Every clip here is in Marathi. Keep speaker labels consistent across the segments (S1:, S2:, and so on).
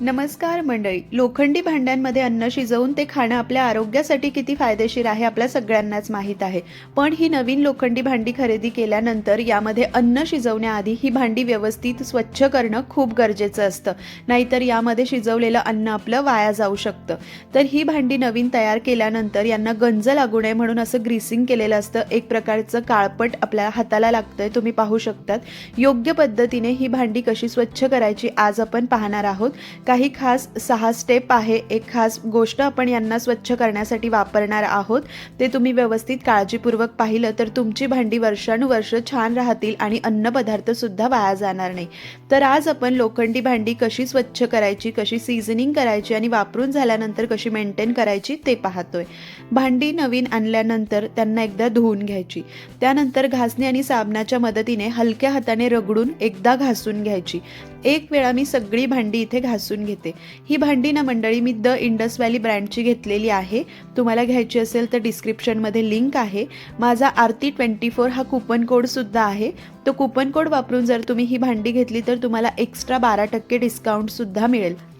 S1: नमस्कार मंडळी. लोखंडी भांड्यांमध्ये अन्न शिजवून ते खाणं आपल्या आरोग्यासाठी किती फायदेशीर आहे आपल्या सगळ्यांनाच माहीत आहे. पण ही नवीन लोखंडी भांडी खरेदी केल्यानंतर यामध्ये अन्न शिजवण्याआधी ही भांडी व्यवस्थित स्वच्छ करणं खूप गरजेचं असतं. नाहीतर यामध्ये शिजवलेलं अन्न आपलं वाया जाऊ शकतं. तर ही भांडी नवीन तयार केल्यानंतर यांना गंज लागू नये म्हणून असं ग्रीसिंग केलेलं असतं. एक प्रकारचं काळपट आपल्या हाताला लागतंय तुम्ही पाहू शकतात. योग्य पद्धतीने ही भांडी कशी स्वच्छ करायची आज आपण पाहणार आहोत. काही खास सहा स्टेप आहे. एक खास गोष्ट आपण यांना स्वच्छ करण्यासाठी वापरणार आहोत. ते तुम्ही व्यवस्थित काळजीपूर्वक पाहिलं तर तुमची भांडी वर्षानुवर्ष छान राहतील आणि अन्नपदार्थसुद्धा वाया जाणार नाही. तर आज आपण लोखंडी भांडी कशी स्वच्छ करायची कशी सीझनिंग करायची आणि वापरून झाल्यानंतर कशी मेंटेन करायची ते पाहतोय. भांडी नवीन आणल्यानंतर त्यांना एकदा धुवून घ्यायची. त्यानंतर घासणी आणि साबणाच्या मदतीने हलक्या हाताने रगडून एकदा घासून घ्यायची. एक वेळा मी सगळी भांडी इथे घासून घेते. ही भांडी ना मंडळी मी द इंडस व्हॅली ब्रँडची घेतलेली आहे. तुम्हाला घ्यायची असेल तर डिस्क्रिप्शनमध्ये लिंक आहे. माझा आरती ट्वेंटी फोर हा कुपन कोडसुद्धा आहे. तो कुपन कोड वापरून जर तुम्ही ही भांडी घेतली तर तुम्हाला एक्स्ट्रा बारा टक्के डिस्काउंटसुद्धा मिळेल.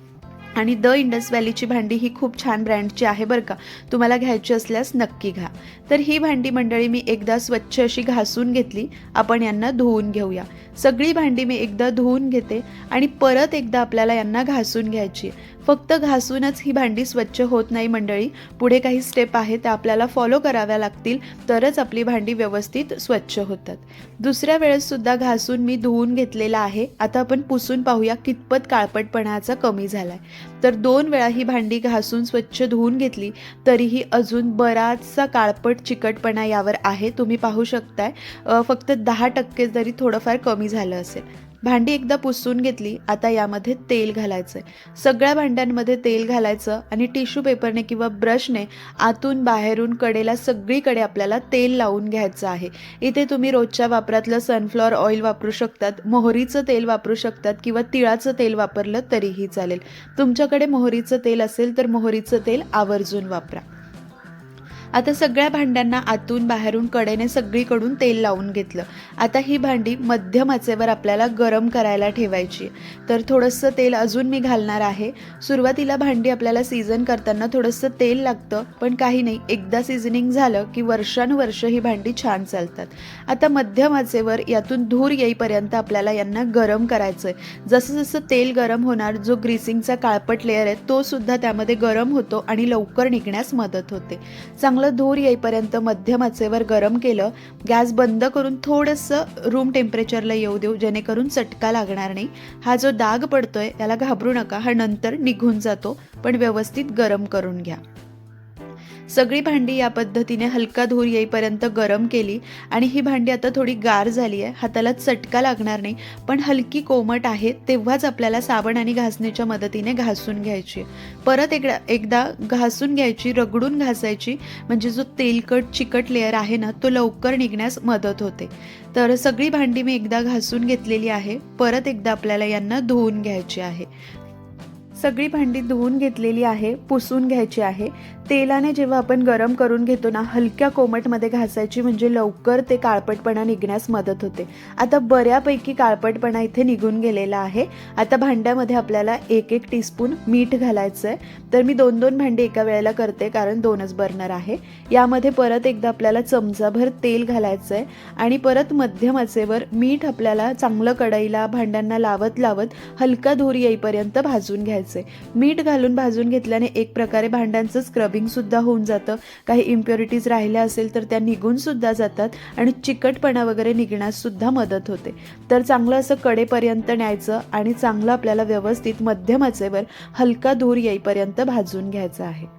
S1: आणि द इंडस व्हॅलीची भांडी ही खूप छान ब्रँडची आहे बरं का. तुम्हाला घ्यायची असल्यास नक्की घ्या. तर ही भांडी मंडळी मी एकदा स्वच्छ अशी घासून घेतली. आपण यांना धुवून घेऊया. सगळी भांडी मी एकदा धुवून घेते आणि परत एकदा आपल्याला यांना घासून घ्यायची. फक्त घासूनच ही भांडी स्वच्छ होत नाही मंडळी. पुढे काही स्टेप आहेत त्या आपल्याला फॉलो कराव्या लागतील. तरच आपली भांडी व्यवस्थित स्वच्छ होतात. दुसऱ्या वेळेससुद्धा घासून मी धुवून घेतलेला आहे. आता आपण पुसून पाहूया कितपत काळपटपणाचा कमी झाला आहे तर दोन वेळा ही भांडी घासून स्वच्छ धुवून घेतली तरीही अजून बराचसा काळपट चिकटपणा यावर आहे. तुम्ही पाहू शकताय. फक्त दहा टक्के जरी थोडंफार कमी झालं असेल. भांडी एकदा पुसून घेतली आता यामध्ये तेल घालायचं आहे सगळ्या भांड्यांमध्ये तेल घालायचं आणि टिश्यू पेपरने किंवा ब्रशने आतून बाहेरून कडेला सगळीकडे आपल्याला तेल लावून घ्यायचं आहे. इथे तुम्ही रोजच्या वापरातलं सनफ्लॉवर ऑइल वापरू शकतात मोहरीचं तेल वापरू शकतात किंवा तिळाचं तेल वापरलं तरीही चालेल. तुमच्याकडे मोहरीचं तेल असेल तर मोहरीचं तेल आवर्जून वापरा. आता सगळ्या भांड्यांना आतून बाहेरून कडेने सगळीकडून तेल लावून घेतलं. आता ही भांडी मध्यम आचेवर आपल्याला गरम करायला ठेवायची तर थोडंसं तेल अजून मी घालणार आहे. सुरुवातीला भांडी आपल्याला सीझन करताना थोडंसं तेल लागतं पण काही नाही. एकदा सीझनिंग झालं की वर्षानुवर्ष ही भांडी छान चालतात. आता मध्यम आचेवर यातून धूर येईपर्यंत आपल्याला यांना गरम करायचं आहे जसं जसं तेल गरम होणार जो ग्रीसिंगचा काळपट लेअर आहे तो सुद्धा त्यामध्ये गरम होतो आणि लवकर निघण्यास मदत होते. चांगलं चांगलं धूर येईपर्यंत मध्यम आचेवर गरम केलं गॅस बंद करून थोडंसं रूम टेम्परेचरला येऊ देऊ जेणेकरून चटका लागणार नाही. हा जो डाग पडतोय त्याला घाबरू नका. हा नंतर निघून जातो पण व्यवस्थित गरम करून घ्या. सगळी भांडी या पद्धतीने हलका धूर येईपर्यंत गरम केली आणि ही भांडी आता थोडी गार झाली आहे. हाताला चटका लागणार नाही पण हलकी कोमट आहे तेव्हाच आपल्याला साबण आणि घासणीच्या मदतीने घासून घ्यायची. परत एकदा एकदा घासून घ्यायची रगडून घासायची म्हणजे जो तेलकट चिकट लेअर आहे ना तो लवकर निघण्यास मदत होते. तर सगळी भांडी मी एकदा घासून घेतलेली आहे. परत एकदा आपल्याला यांना धुवून घ्यायची आहे. सगळी भांडी धुवून घेतलेली आहे पुसून घ्यायची आहे. तेलाने जेव्हा आपण गरम करून घेतो ना हलक्या कोमटमध्ये घासायची म्हणजे लवकर ते काळपटपणा निघण्यास मदत होते. आता बऱ्यापैकी काळपटपणा इथे निघून गेलेला आहे. आता भांड्यामध्ये आपल्याला एक एक टीस्पून मीठ घालायचं आहे तर मी दोन दोन भांडी एका वेळेला करते कारण दोनच बर्नर आहे. यामध्ये परत एकदा आपल्याला चमचाभर तेल घालायचं आहे आणि परत मध्यम आचेवर मीठ आपल्याला चांगलं कढईला भांड्यांना लावत लावत हलका धूर येईपर्यंत भाजून घ्यायचं आहे मीठ घालून भाजून घेतल्याने एक प्रकारे भांड्यांचं स्क्रबिंग सुद्धा होऊन जातं. काही इम्प्युरिटीज राहिल्या असेल तर त्या निघून सुद्धा जातात आणि चिकटपणा वगैरे निघण्यास सुद्धा मदत होते. तर चांगलं असं कडेपर्यंत न्यायचं आणि चांगलं आपल्याला व्यवस्थित मध्यमाचेवर हलका धूर येईपर्यंत भाजून घ्यायचं आहे.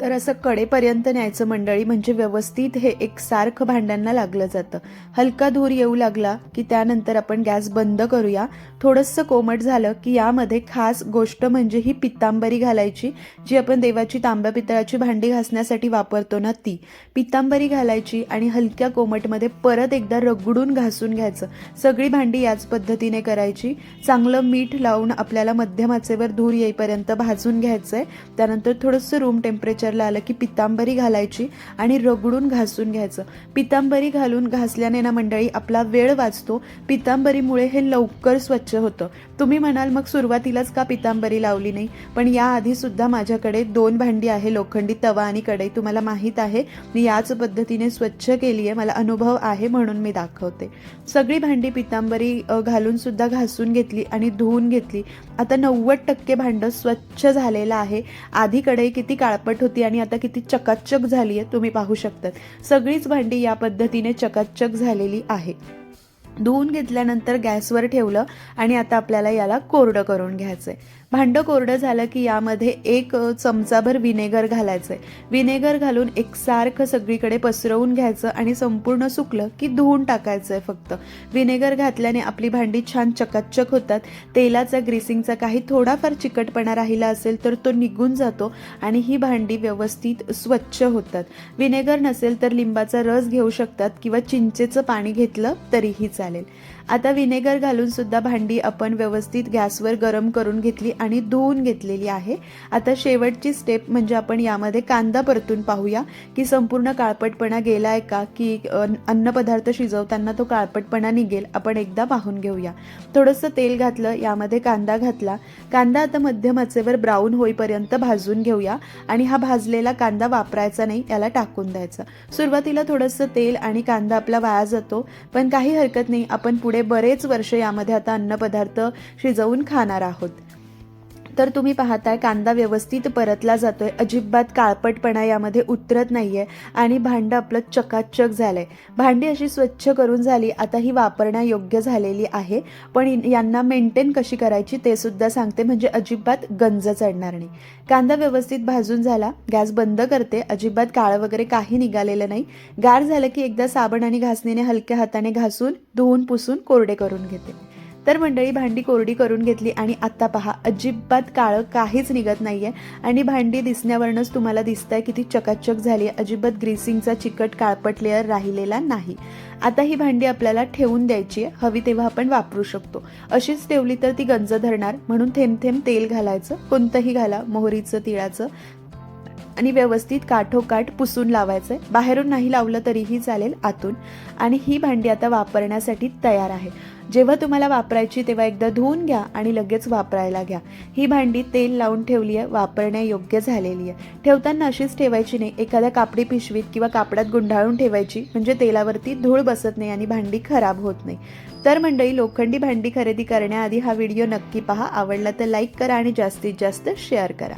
S1: तर असं कडेपर्यंत न्यायचं मंडळी म्हणजे व्यवस्थित हे एक सारखं भांड्यांना लागलं जातं. हलका धूर येऊ लागला की त्यानंतर आपण गॅस बंद करूया. थोडंसं कोमट झालं की यामध्ये खास गोष्ट म्हणजे ही पित्तांबरी घालायची जी आपण देवाची तांब्या पितळाची भांडी घासण्यासाठी वापरतो ना ती. पित्तांबरी घालायची आणि हलक्या कोमटमध्ये परत एकदा रगडून घासून घ्यायचं. सगळी भांडी याच पद्धतीने करायची. चांगलं मीठ लावून आपल्याला मध्यमाचेवर धूर येईपर्यंत भाजून घ्यायचं आहे त्यानंतर थोडंसं रूम टेम्परेचर मिक्सरला आलं की पितांबरी घालायची आणि रगडून घासून घ्यायचं. पितांबरी घालून घासल्याने ना मंडळी आपला वेळ वाचतो. पितांबरीमुळे हे लवकर स्वच्छ होतं. तुम्ही म्हणाल मग सुरुवातीलाच का पितांबरी लावली नाही? पण याआधी सुद्धा माझ्याकडे दोन भांडी आहे लोखंडी तवा आणि कढई. तुम्हाला माहीत आहे मी याच पद्धतीने स्वच्छ केली आहे. मला अनुभव आहे म्हणून मी दाखवते. सगळी भांडी पितांबरी घालून सुद्धा घासून घेतली आणि धुवून घेतली. आता नव्वद टक्के भांडं स्वच्छ झालेलं आहे. आधी कढई किती काळपट होती आणि आता किती चकाचक झाली आहे तुम्ही पाहू शकतात. सगळीच भांडी या पद्धतीने चकाचक झालेली आहे. धुवून घेतल्यानंतर गॅसवर ठेवलं आणि आता आपल्याला याला कोरडं करून घ्यायचं आहे भांडं कोरडं झालं की यामध्ये एक चमचाभर विनेगर घालायचं आहे विनेगर घालून एकसारखं सगळीकडे पसरवून घ्यायचं आणि संपूर्ण सुकलं की धुवून टाकायचं आहे फक्त. विनेगर घातल्याने आपली भांडी छान चकाचक होतात. तेलाचा ग्रीसिंगचा काही थोडाफार चिकटपणा राहिला असेल तर तो निघून जातो आणि ही भांडी व्यवस्थित स्वच्छ होतात. विनेगर नसेल तर लिंबाचा रस घेऊ शकतात किंवा चिंचेचं पाणी घेतलं तरीही चालेल. आता विनेगर घालून सुद्धा भांडी आपण व्यवस्थित गॅसवर गरम करून घेतली आणि धुवून घेतलेली आहे. आता शेवटची स्टेप म्हणजे आपण यामध्ये कांदा परतून पाहूया की संपूर्ण काळपटपणा गेला आहे का की अन्नपदार्थ शिजवताना तो काळपटपणा निघेल? आपण एकदा पाहून घेऊया. थोडंसं तेल घातलं यामध्ये कांदा घातला. कांदा आता मध्यम आचेवर ब्राऊन होईपर्यंत भाजून घेऊया आणि हा भाजलेला कांदा वापरायचा नाही याला टाकून द्यायचा. सुरुवातीला थोडंसं तेल आणि कांदा आपला वाया जातो पण काही हरकत नाही. आपण पुढे बरेच वर्ष यामध्ये आता अन्नपदार्थ शिजवून खाणार आहोत. तर तुम्ही पाहताय कांदा व्यवस्थित परतला जातोय. अजिबात काळपटपणा यामध्ये उतरत नाहीये आणि भांडं आपलं चकाचक झालंय. भांडी अशी स्वच्छ करून झाली आता ही वापरण्यायोग्य झालेली आहे. पण यांना मेंटेन कशी करायची ते सुद्धा सांगते म्हणजे अजिबात गंज चढणार नाही. कांदा व्यवस्थित भाजून झाला गॅस बंद करते अजिबात काळं वगैरे काही निघालेलं नाही. गार झालं की एकदा साबण आणि घासणीने हलक्या हाताने घासून धुवून पुसून कोरडे करून घेते. तर मंडळी भांडी कोरडी करून घेतली आणि आत्ता पहा अजिबात काळं काहीच निघत नाही आहे आणि भांडी दिसण्यावरनंच तुम्हाला दिसतंय किती चकाचक झाली आहे अजिबात ग्रीसिंगचा चिकट काळपट लेअर राहिलेला नाही. आता ही भांडी आपल्याला ठेवून द्यायची आहे. हवी तेव्हा आपण वापरू शकतो. अशीच ठेवली तर ती गंज धरणार. म्हणून थेंब थेंब तेल घालायचं. कोणतंही घाला. मोहरीचं तिळाचं. आणि व्यवस्थित काठोकाठ पुसून लावायचं आहे बाहेरून नाही लावलं तरीही चालेल आतून. आणि ही भांडी आता वापरण्यासाठी तयार आहे. जेव्हा तुम्हाला वापरायची तेव्हा एकदा धुवून घ्या आणि लगेच वापरायला घ्या. ही भांडी तेल लावून ठेवली आहे वापरण्यायोग्य झालेली आहे. ठेवताना अशीच ठेवायची नाही. एखाद्या कापडी पिशवीत किंवा कापडात गुंडाळून ठेवायची म्हणजे तेलावरती धूळ बसत नाही आणि भांडी खराब होत नाही. तर मंडळी लोखंडी भांडी खरेदी करण्याआधी हा व्हिडिओ नक्की पहा. आवडला तर लाईक करा आणि जास्तीत जास्त शेअर करा.